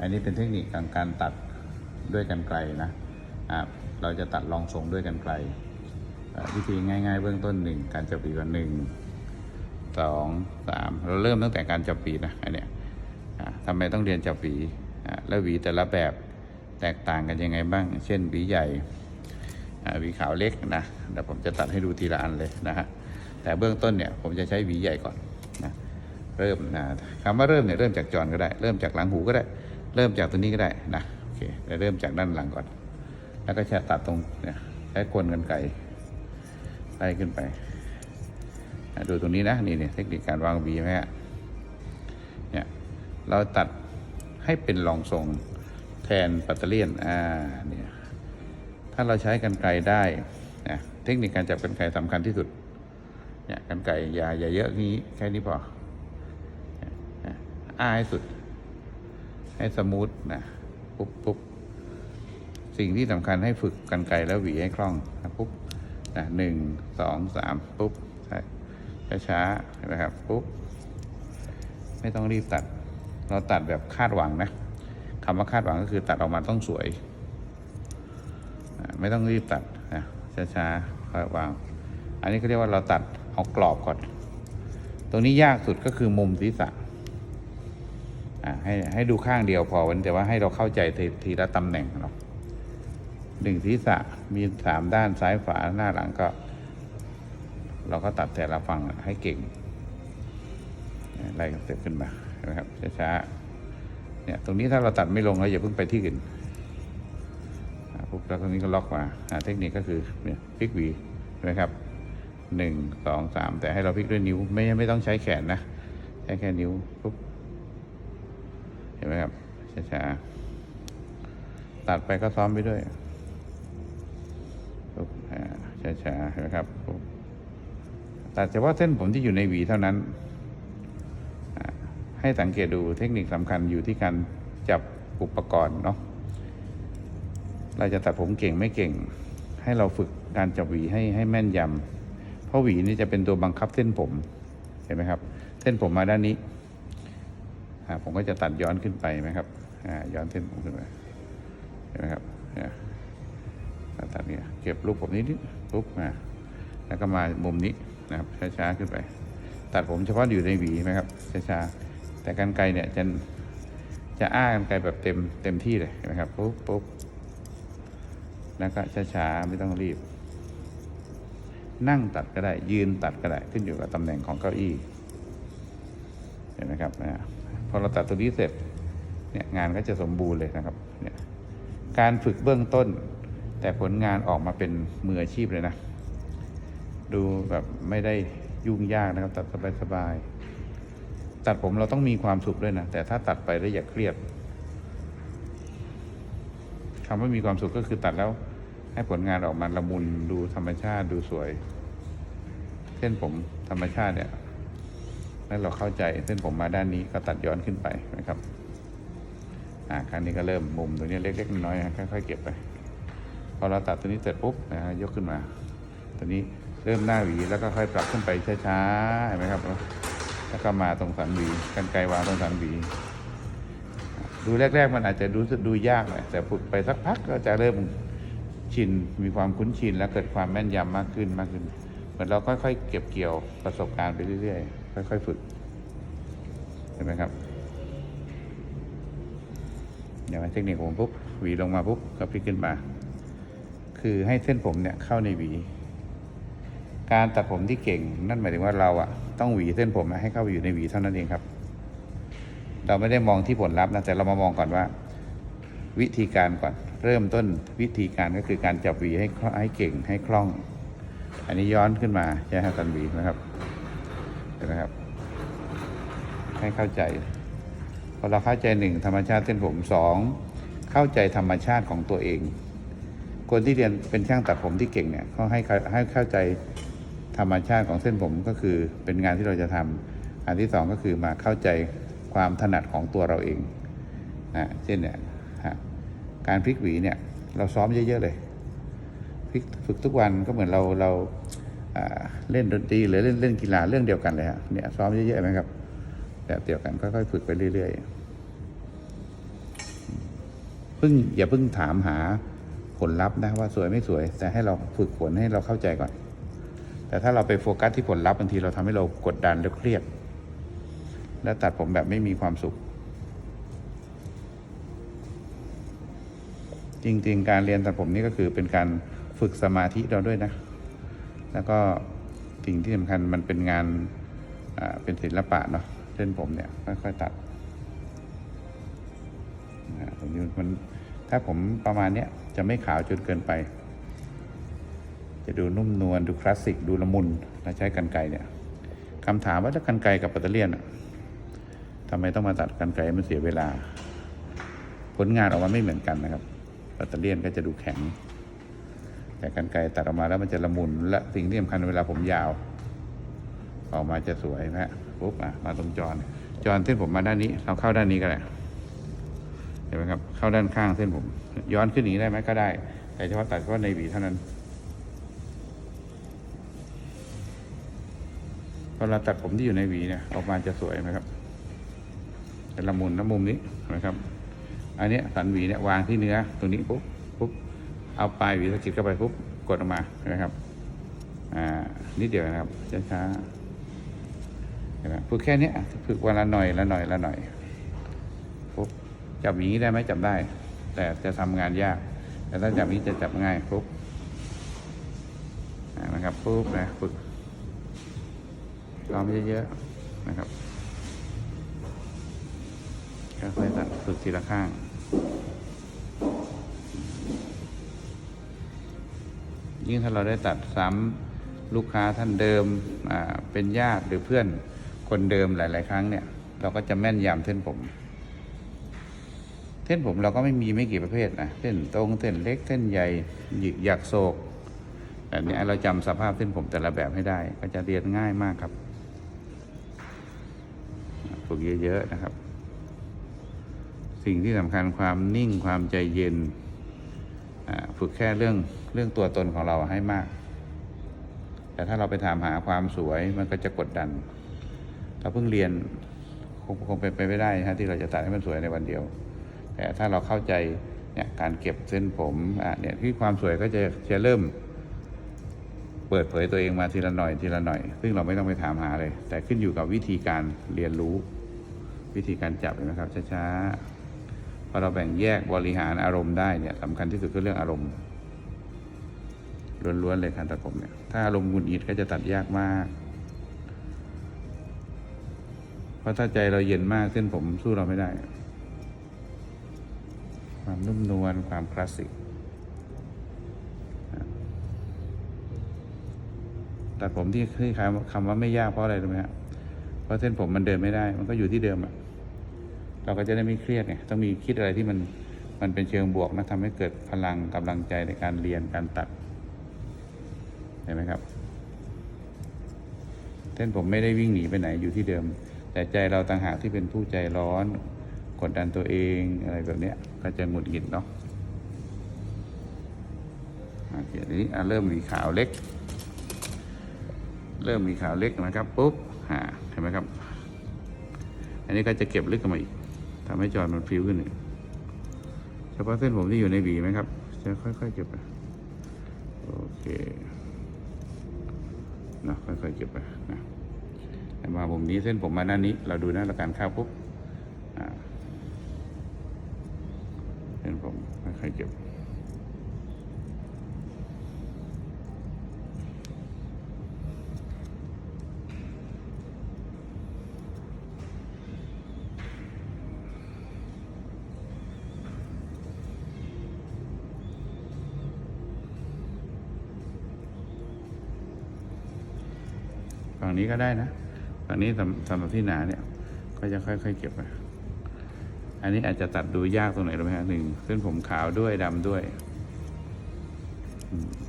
อันนี้เป็นเทคนิคของการตัดด้วยกันไกลนะเราจะตัดรองทรงด้วยกันไกล วิธีง่าย ๆ เบื้องต้นหนึ่งการจับปีกันหนึ่งสองสามเราเริ่มตั้งแต่การจับปีนะอันเนี้ยทำไมต้องเรียนจับหวีแล้วหวีแต่ละแบบแตกต่างกันยังไงบ้าง เช่นหวีใหญ่หวีขาวเล็กนะเดี๋ยวผมจะตัดให้ดูทีละอันเลยนะฮะแต่เบื้องต้นเนี่ยผมจะใช้หวีใหญ่ก่อนนะเริ่มนะคำว่าเริ่มเนี่ยเริ่มจากจอนก็ได้ เริ่มจากหลังหูก็ได้ เริ่มจากตัวนี้ก็ได้นะโอเคเดี๋ยวเริ่มจากด้านหลังก่อน แล้วก็แค่ตัดตรงเนี่ยใช้กลกันไก่ไล่ขึ้นไปดูตรงนี้นะนี่เนี่ยเทคนิคการวางบีไหมฮะเนี่ยเราตัดให้เป็นรองทรงแทนปัตเตอร์เลียนอ่าเนี่ยถ้าเราใช้กันไกลได้นะเทคนิคการจับกันไกลสำคัญที่สุดเนี่ยกันไกลอย่าอย่าเยอะนี้แค่นี้พออ้าให้สุด ให้สมูทนะปุ๊บปุ๊บสิ่งที่สำคัญให้ฝึกกันไกลแล้วหวีให้คล่องนะปุ๊บนะหนึ่งสองสามปุ๊บใช่ช้าๆเห็นไหมครับปุ๊บไม่ต้องรีบตัด เราตัดแบบคาดหวังนะคำว่าคาดหวังก็คือตัดออกมาต้องสวยอะไม่ต้องรีบตัดนะช้าๆค่อยวางอันนี้เขาเรียกว่าเราตัดเอากรอบก่อน ตรงนี้ยากสุดก็คือมุมศีรษะ ให้ให้ดูข้างเดียวพอวันแต่ว่าให้เราเข้าใจทีทีละตำแหน่งเนาะหนึ่งศีรษะมีสามด้านซ้ายฝาหน้าหลังก็ เราก็ตัดแต่ละฝั่งให้เก่งไล่เสร็จขึ้นมานะครับช้าๆเนี่ยตรงนี้ถ้าเราตัดไม่ลงเราอย่าเพิ่งไปที่อื่นปุ๊บแล้วตรงนี้ก็ล็อกมาอ่าเทคนิคก็คือเนี่ยพลิกหวีนะครับหนึ่งสองสามแต่ให้เราพลิกด้วยนิ้ว ไม่ไม่ต้องใช้แขนนะใช้แค่นิ้วปุ๊บ เห็นไหมครับช้าๆตัดไปก็ซ้อมไปด้วยปุ๊บช้าๆเห็นไหมครับตัดเฉพาะเส้นผมที่อยู่ในหวีเท่านั้น ให้สังเกตดูเทคนิคสำคัญอยู่ที่การจับอุปกรณ์เนาะเราจะตัดผมเก่งไม่เก่ง ให้เราฝึกการจับหวีให้ให้แม่นยำเพราะหวีนี่จะเป็นตัวบังคับเส้นผม เห็นไหมครับ เส้นผมมาด้านนี้ ผมก็จะตัดย้อนขึ้นไปไหมครับย้อนเส้นผมขึ้นไปเห็นไหมครับตัดเนี่ยเก็บรูปผมนิดนิดปุ๊บมาแล้วก็มามุมนี้นะครับช้าๆขึ้นไป ตัดผมเฉพาะอยู่ในหวีไหมครับช้าๆแต่กันไกลเนี่ยจะจะอ้ากันไกลแบบเต็มเต็มที่เลยเห็นไหมครับปุ๊บปุ๊บแล้วก็ช้าๆไม่ต้องรีบ นั่งตัดก็ได้ยืนตัดก็ได้ขึ้นอยู่กับตำแหน่งของเก้าอี้เห็นไหมครับนะ พอเราตัดตัวนี้เสร็จเนี่ยงานก็จะสมบูรณ์เลยนะครับเนี่ยการฝึกเบื้องต้น แต่ผลงานออกมาเป็นมืออาชีพเลยนะ ดูแบบไม่ได้ยุ่งยากนะครับ ตัดสบายๆตัดผมเราต้องมีความสุขด้วยนะ แต่ถ้าตัดไปแล้วอย่าเครียดคำว่ามีความสุขก็คือตัดแล้วให้ผลงานออกมาละมุนดูธรรมชาติดูสวย เส้นผมธรรมชาติเนี่ย แล้วเราเข้าใจเส้นผมมาด้านนี้ก็ตัดย้อนขึ้นไปนะครับอ่าครั้งนี้ก็เริ่มมุมตรงนี้เล็กๆน้อยๆค่อยๆเก็บไปพอเราตัดตัวนี้เสร็จปุ๊บนะฮะยกขึ้นมา ตัวนี้เริ่มหน้าหวีแล้วก็ค่อยปรับขึ้นไปช้าๆเห็นไหมครับ แล้วก็มาตรงสันหวีกันไกลวางตรงสันหวี ดูแรก ๆ มันอาจจะรู้สึกดูยากหน่อยแต่ฝึกไปสักพักก็จะเริ่มชินมีความคุ้นชิน แล้วเกิดความแม่นยำมากขึ้นมากขึ้น เหมือนเราค่อยๆเก็บเกี่ยวประสบการณ์ไปเรื่อยๆ ค่อยๆฝึก เห็นไหมครับเดี๋ยวเทคนิคผมปุ๊บหวีลงมาปุ๊บก็พลิกขึ้นมา คือให้เส้นผมเนี่ยเข้าในหวี การตัดผมที่เก่ง นั่นหมายถึงว่าเราอะต้องหวีเส้นผมให้เข้าไปอยู่ในหวีเท่านั้นเองครับ เราไม่ได้มองที่ผลลัพธ์นะแต่เรามามองก่อนว่า วิธีการก่อน เริ่มต้นวิธีการก็คือการจับหวีให้ให้เก่งให้คล่อง อันนี้ย้อนขึ้นมาใช่ไหมครับสันหวีนะครับ เห็นไหมครับ ให้เข้าใจ พอเราเข้าใจหนึ่งธรรมชาติเส้นผมสองเข้าใจธรรมชาติของตัวเอง คนที่เรียนเป็นช่างตัดผมที่เก่งเนี่ยเขาให้ให้เข้าใจธรรมชาติของเส้นผมก็คือเป็นงานที่เราจะทำอันที่สองก็คือมาเข้าใจความถนัดของตัวเราเองนะเช่นเนี่ยการพลิกหวีเนี่ยเราซ้อมเยอะๆเลยพลิกฝึกทุกวันก็เหมือนเราเรา เล่นดนตรีหรือเล่นเล่นกีฬาเรื่องเดียวกันเลยฮะเนี่ยซ้อมเยอะๆไหมครับแบบเดียวกันค่อยๆฝึกไปเรื่อยๆพิ่งอย่าพิ่งถามหาผลลัพธ์นะว่าสวยไม่สวย แต่ให้เราฝึกฝนให้เราเข้าใจก่อน แต่ถ้าเราไปโฟกัสที่ผลลัพธ์บางทีเราทำให้เรากดดันและเครียด และตัดผมแบบไม่มีความสุข จริงๆ การเรียนตัดผมนี่ก็คือเป็นการฝึกสมาธิเราด้วยนะ แล้วก็สิ่งที่สำคัญมันเป็นงานเป็นศิลปะเนาะเส้นผมเนี่ยค่อยๆตัดตรงนี้มันถ้าผมประมาณเนี้ยจะไม่ขาวจนเกินไป จะดูนุ่มนวลดูคลาสสิกดูละมุนและใช้กันไกเนี่ยคำถามว่าถ้ากันไกกับปัตเตอร์เลียนทำไมต้องมาตัดกันไกมันเสียเวลา ผลงานออกมาไม่เหมือนกันนะครับปัตเตอร์เลียนก็จะดูแข็ง แต่กันไกรตัดออกมาแล้วมันจะละมุนและสิ่งที่สำคัญเวลาผมยาว ออกมาจะสวยนะฮะปุ๊บอะมาตรงจอนจอนเส้นผมมาด้านนี้ เราเข้าด้านนี้ก็ได้เห็นไหมครับ เข้าด้านข้างเส้นผม ย้อนขึ้นอย่างนี้ได้ไหมก็ได้ แต่เฉพาะตัดเฉพาะในหวีเท่านั้นเวลาตัดผมที่อยู่ในหวีเนี่ยออกมาจะสวยไหมครับเป็นละมุนนะมุมนี้นะครับ อันนี้สันหวีเนี่ยวางที่เนื้อตรงนี้ปุ๊บ เอาปลายหวีสะกิดเข้าไปปุ๊บกดออกมานไหมครับอ่านิดเดียวนะครับช้าๆเห็นไหมฝึกแค่เนี้ยฝึกวันละหน่อยละหน่อยละหน่อยปุ๊บจับอย่างนี้ได้ไหมจับได้ แต่จะทำงานยาก แต่ถ้าจับนี้จะจับง่ายปุ๊บนะครับปุ๊บนะฝึกซ้อมเยอะๆนะครับค่อยๆตัดฝึกทีละข้าง ยิ่งถ้าเราได้ตัดซ้ำลูกค้าท่านเดิมเป็นญาติหรือเพื่อนคนเดิมหลาย ๆ ครั้งเนี่ย เราก็จะแม่นยำเส้นผม เส้นผมเราก็ไม่มีไม่กี่ประเภทนะเส้นตรงเส้นเล็กเส้นใหญ่หยิกหยักโศกแบบนี้เราจำสภาพเส้นผมแต่ละแบบให้ได้ ก็จะเรียนง่ายมากครับฝึกเยอะ ๆ นะครับ สิ่งที่สำคัญความนิ่งความใจเย็นฝึกแค่เรื่อง เรื่องตัวตนของเราให้มาก แต่ถ้าเราไปถามหาความสวยมันก็จะกดดัน เราเพิ่งเรียนคงคงเป็นไปไม่ได้ฮะที่เราจะตัดให้มันสวยในวันเดียว แต่ถ้าเราเข้าใจเนี่ยการเก็บเส้นผมอะเนี่ยที่ความสวยก็จะจะเริ่ม เปิดเผยตัวเองมาทีละหน่อยทีละหน่อย ซึ่งเราไม่ต้องไปถามหาเลย แต่ขึ้นอยู่กับวิธีการเรียนรู้ วิธีการจับนะครับช้าๆพอเราแบ่งแยกบริหารอารมณ์ได้เนี่ยสำคัญที่สุดคือเรื่องอารมณ์ ล้วนๆเลยการตัดผมเนี่ย ถ้าอารมณ์หงุดหงิดก็จะตัดยากมาก เพราะถ้าใจเราเย็นมากเส้นผมสู้เราไม่ได้ ความนุ่มนวลความคลาสสิก ตัดผมที่ที่คำคำว่าไม่ยากเพราะอะไรรู้ไหมฮะเพราะเส้นผมมันเดินไม่ได้ มันก็อยู่ที่เดิมอะเราก็จะได้ไม่เครียดไงต้องมีคิดอะไรที่มันมันเป็นเชิงบวกนะทำให้เกิดพลังกำลังใจในการเรียนการตัด เห็นไหมครับ เส้นผมไม่ได้วิ่งหนีไปไหนอยู่ที่เดิม แต่ใจเราต่างหากที่เป็นผู้ใจร้อน กดดันตัวเองอะไรแบบเนี้ยก็จะหงุดหงิดเนาะโอเคทีนี้เริ่มมีขาวเล็ก เริ่มมีขาวเล็กนะครับปุ๊บหาเห็นไหมครับ อันนี้ก็จะเก็บลึกขึ้นมาอีกทำให้จอยมันฟิวขึ้นอีกเฉพาะเส้นผมที่อยู่ในหวีไหมครับ จะค่อยๆเก็บไปโอเค นะค่อยๆเก็บไปนะแต่มาผมนี้เส้นผมมาด้านนี้ เราดูหน้าละการข้าวปุ๊บ ฝั่งนี้ก็ได้นะ ฝั่งนี้สำสำหรับที่หนาเนี่ย ก็จะค่อยๆเก็บไปอันนี้อาจจะตัดดูยากตรงไหนรู้ไหมฮะหนึ่งเส้นผมขาวด้วยดำด้วย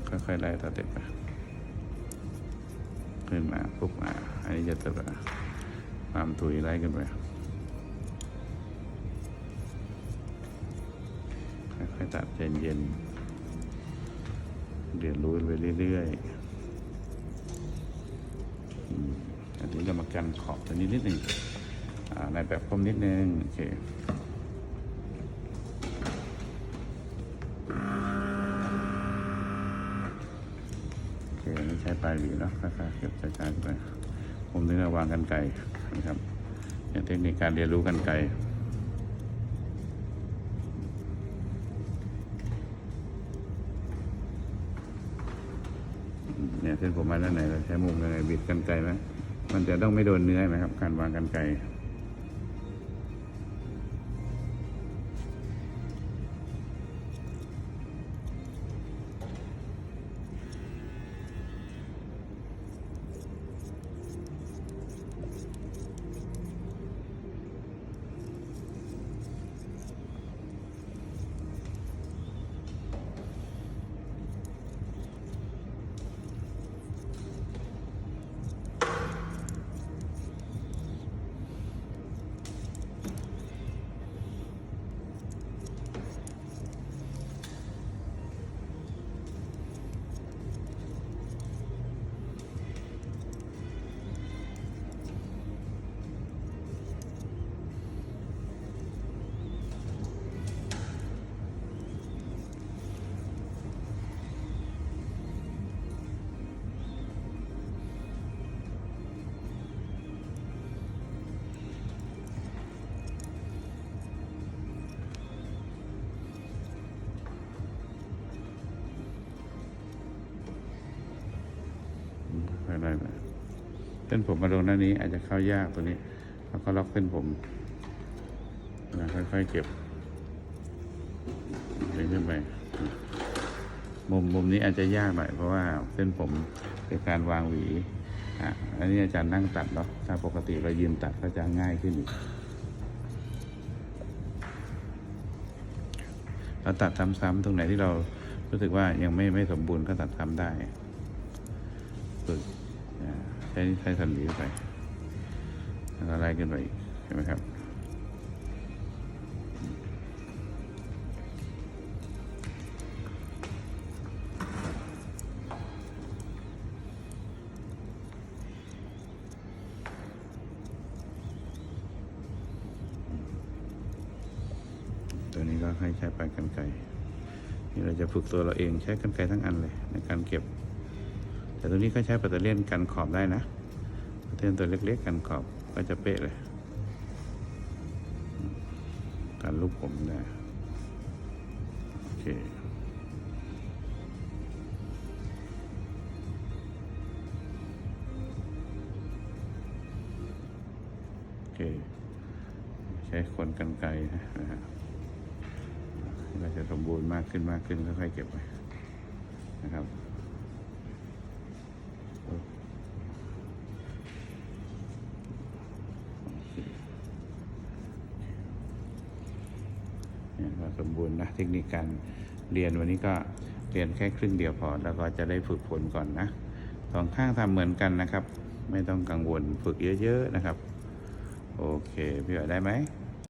ค่อยๆไล่ตัดเต็มไปขึ้นมาปุ๊บมาอันนี้จะตัดความถุยไล่ขึ้นไปค่อยๆตัดเย็นๆเรียนรู้ไปเรื่อยๆ ผมจะมากันขอบตัวนี้นิดหนึ่งในแบบคมนิดนึงโอเคโอเคนี่ใช้ปลายหวีเนาะค่อยๆเก็บช้าๆไปผมนึกว่าวางกันไกลนะครับเป็นเทคนิคการเรียนรู้กันไกลเนี่ยเส้นผมมาด้านไหนเราใช้มุมยังไงบิดกันไกลไหม มันจะต้องไม่โดนเนื้อไหมครับ การวางกันไกล เส้นผมมาลงหน้านี้อาจจะเข้ายากตัวนี้ แล้วก็ล็อกเส้นผมนะค่อยๆเก็บดึงขึ้นไปมุมมุมนี้อาจจะยากหน่อยเพราะว่าเส้นผมเป็นการวางหวีอะอันนี้อาจารย์นั่งตัดเนาะถ้าปกติเรายืนตัดก็จะง่ายขึ้นอีกเราตัดซ้ำๆตรงไหนที่เรารู้สึกว่ายังไม่ไม่สมบูรณ์ก็ตัดซ้ำได้ฝึก ช้ใช้สันหวีไปแล้วก็ไล่ขึ้นไปอีกเห็นไหมครับตัวนี้ก็ให้ใช้ปลายกันไกรนี่เราจะฝึกตัวเราเองใช้กันไกรทั้งอันเลยในการเก็บ ต่ตัวนี้ก็ใช้ปัตเตอร์เลียนกันขอบได้นะปัตเตอร์เลียนตัวเล็กๆกันขอบก็จะเป๊ะเลยการลูกผมได้โอเคโอเค ใช้คนกันไกรนะฮะก็จะสมบูรณ์มากขึ้นมากขึ้นค่อยๆเก็บไปนะครับเนี่ยก็ สมบูรณ์นะเทคนิคการเรียนวันนี้ก็เรียนแค่ครึ่งเดียวพอ แล้วก็จะได้ฝึกฝนก่อนนะสองข้างทำเหมือนกันนะครับ ไม่ต้องกังวลฝึกเยอะ ๆ นะครับ โอเค พี่อ๋อได้ไหม